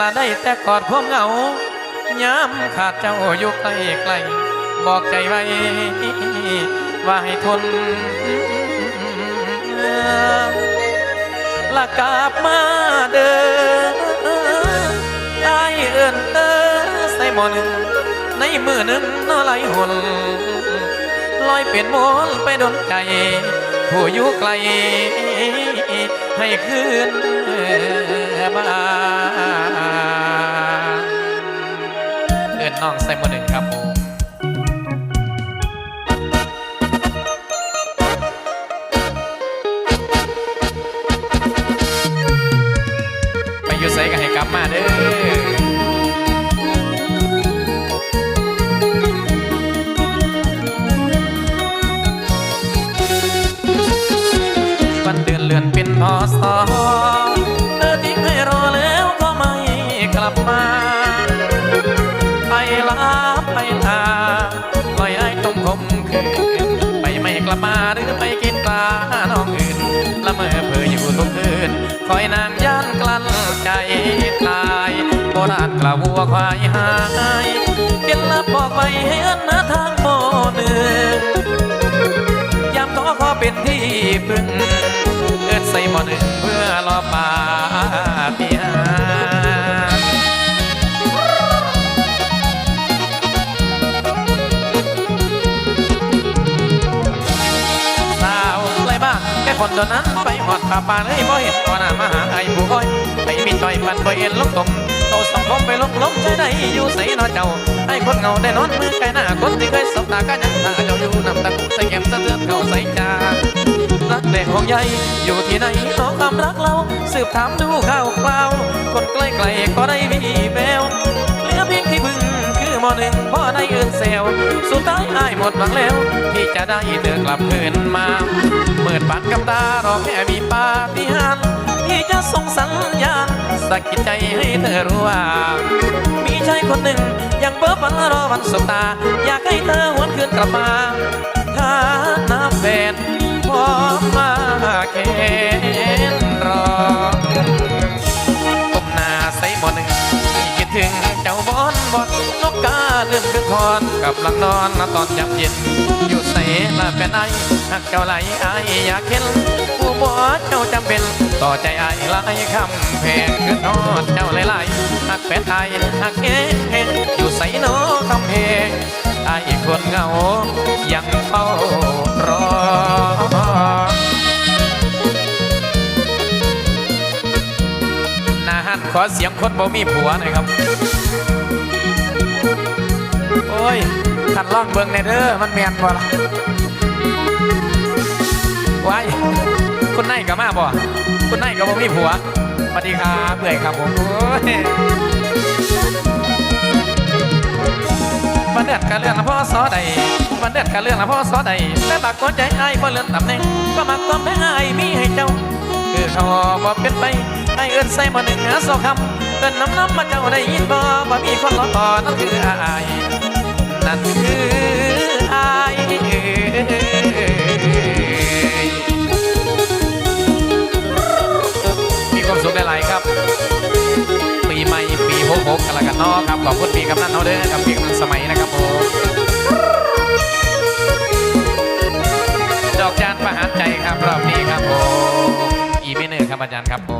ละได้แต่กอดความเหงาย้ำขาดเจ้าอยู่ใกล้ไกล บอกใจไว้ ว่าให้ทนละกลับมาเด้อไอเอินเด้อใส่หมอนึงในมือหนึ่งนอไหลหุนลอยเป็นมนไปดนใจผู้อยู่ไกลให้คืนบ้า น้องใส่หมอหนึ่งครับผมไปอยู่ใส่กันให้กลับมาเด้อวันเดือนเลื่อนเป็นพอสอ โบราณกล่าววัวควายหายเกินลับบอกไปให้เอินหาทางโมหนึ่งยามขอขอเป็นที่พึ่งเอิดใส่หมอนึงเพื่อรอปาฏิหาริย์สาวไรบ้างแค่คนตัวนั้นไปหอดป่าป่าเลยบ่เห็นก่อนหน้ามาหาไอ้ผู้อ้อยไปมีจอยปันบ่เห็นลงตม เขาสองคมไปลงล้มใจได้อยู่ใส่นอเจ้าไอ้คนเงาได้นอนมือไกลหน้าคนที่เคยสบตากันยังตาเจ้าอยู่นำตะกุใส่แก้มสะเทือนเข้าใส่จารักแหล่งของใยอยู่ที่ไหนขอความรักเราสืบถามดูข่าวคราวคนใกล้ๆก็ได้วีแววเหลือเพียงที่พึ่งคือมอหนึ่งพ่อได้เอินเซลสุดท้ายอายหมดหวังแล้ว ที่จะได้เดินกลับคืนมาเมื่อปัดกับตารอแค่มีปาฏิหาริย์ที่จะส่งสัญญาะกิดใจให้เธอรู้ว่า มีชายคนหนึ่งยังเบ้อฝันรอวันสบตา อยากให้เธอหวนคืนกลับมาถ้าน้ำแฟนพร้อมมาเค บอนบอนกกาลืมคือคอนกับลังนอนตอนยับเย็น อยู่ใส่ละเป็นไอหักเจ้าไหลไออยากเห็นผู้บ่เจ้าจำเป็น ต่อใจไอหลายคำแพงคือนอนเจ้าหลายๆหักเป็นไอหักเห็เห็นอยู่ใส่นอคำเพลงไอคนเงายังเฝ้ารอนาฮันขอเสียงคนบ่มีผัวหน่อยครับ โอ้ยท่นล่องเบิงในเด้อมันแมนบ่ล่ะว้ายคุณนก็มาบ่คุณนก็บ่มีผัวสวัสดีครับเบื่อยครับผมโอ้ยมันเดือดกะเรื่องละพ่อสอใดมันเดือดกะเรื่องละพ่อสอใดแต่บักก็ใจไอ้ายบ่เลื่อนตำแหน่งก็มักความแพ้ไอ้ายมีให้เจ้า คือเขาบ่เป็นไปไอ้เอิ้นใส่มาหนึ่งหาสองคำ เอิ้นน้ำน้ำมาเจ้าได้ยินบ่บ่มีคนรอต่อนั่นคืออายนั่นคืออายมีความสุขหลายๆครับ ปีใหม่ปีหกหกกันละกันเนาะครับขอบคุณปีกำนันเนาเด้อครับปีกำนันสมัยนะครับผมดอกจานประหารใจครับรอบนี้ครับผมอีเมเนอร์ครับอาจารย์ครับผ